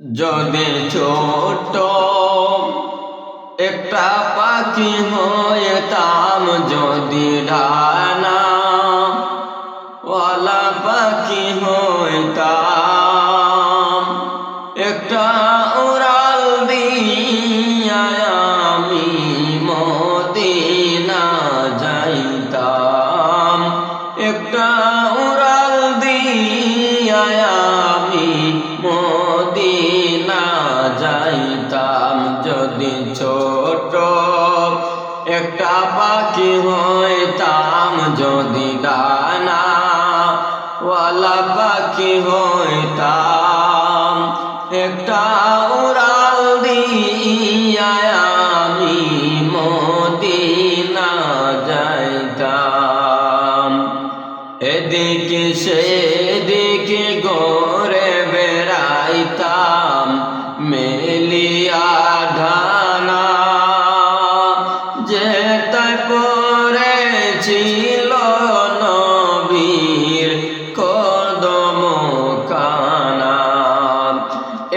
যদি ছোট একটা পাখি হইতাম যদি ডানা ওয়ালা পাখি হইতাম একটা হইতাম যদি ডানা ওয়ালা পাখি হইতাম একটা উড়াল দিয়া আমি মদিনা যাইতাম। এদিকে সেদিকে গোরে বেড়াইতাম। পড়েছিল নবীর কদম কানা।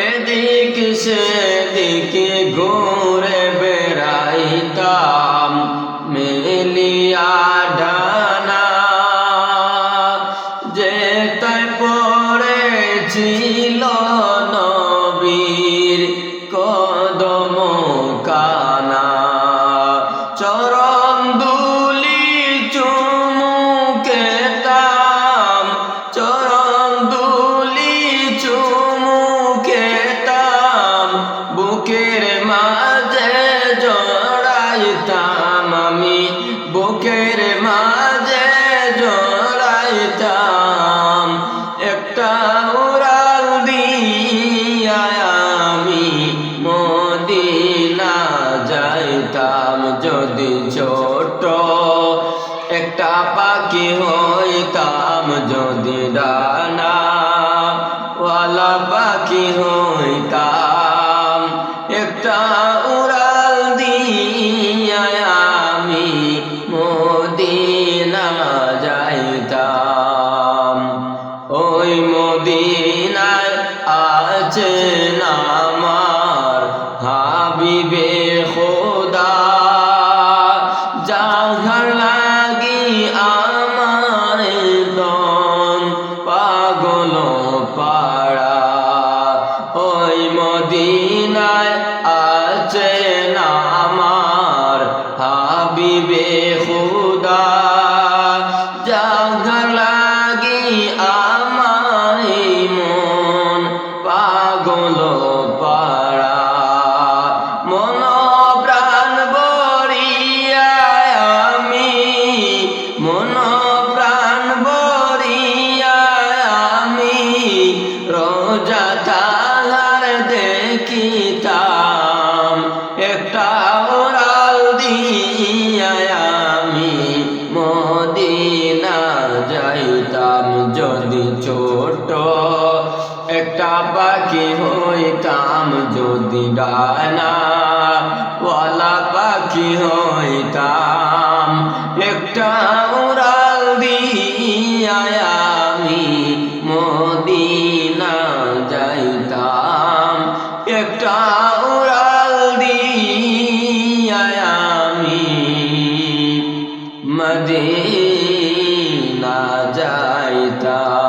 এদিক সেদিকে ঘুরে বেড়াইতাম মেলিয়া বুকের মাঝে জড়াইতাম, একটা উড়াল দিয়া আমি মদিনা যাইতাম। যদি ছোট একটা পাখি হইতাম, যদি ডানা ওয়ালা পাখি হইতাম মদিনা যাইতাম। ওই মদিনায় আছে আমার হাবিবে খোদা। লাগি আমার দন পাগল পাড়া। ওই মদিনায় আছে আমার হাবিবে খুদা যাহার লাগি আমায় মন পাগল পাখি হইতাম যদি ডানা, ওয়ালা পাখি হইতাম একটা উড়াল দিয়া আমি মদিনা যাইতাম। একটা উড়াল দিয়া আমি মদিনা যাইতাম।